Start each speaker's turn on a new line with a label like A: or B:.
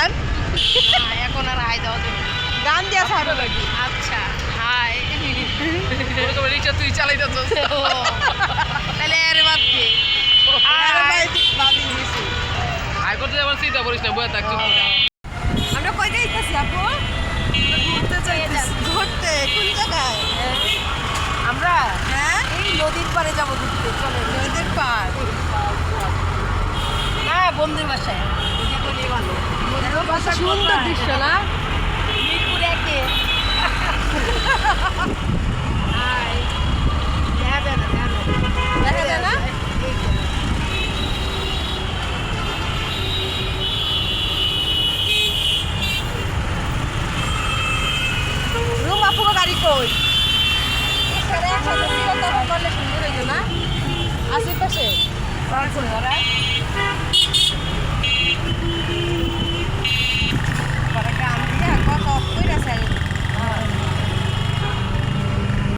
A: দেন।
B: এখন আর হাই দেওয়া যাবে না।
A: গান দিয়া ছাড়ো
B: আচ্ছা হাই।
C: রিক্সা তুই চালাইতেছ
B: তাহলে আরে বাদ দে।
A: আরে ভাই, বাদি দিছি।
C: হাই করতে যাবার চিন্তা করিস না বয়ে থাক।
A: আমরা কই যাইতাছি আপু? ঘুরতে যাইতাছি। ঘুরতে কোন জায়গায়?
B: আমরা?
A: হ্যাঁ?
B: এই নদীর পাড়ে যাব ঘুরতে চলে
A: নদীর পার
B: না বন্ধুর বাসায়।
A: সুন্দর দৃশ্য না?
B: মিরপুর একে। দেখা যায় না।
A: রুম আপুকে গাড়ি কই? করলে সুন্দর হইতো না? আশেপাশে?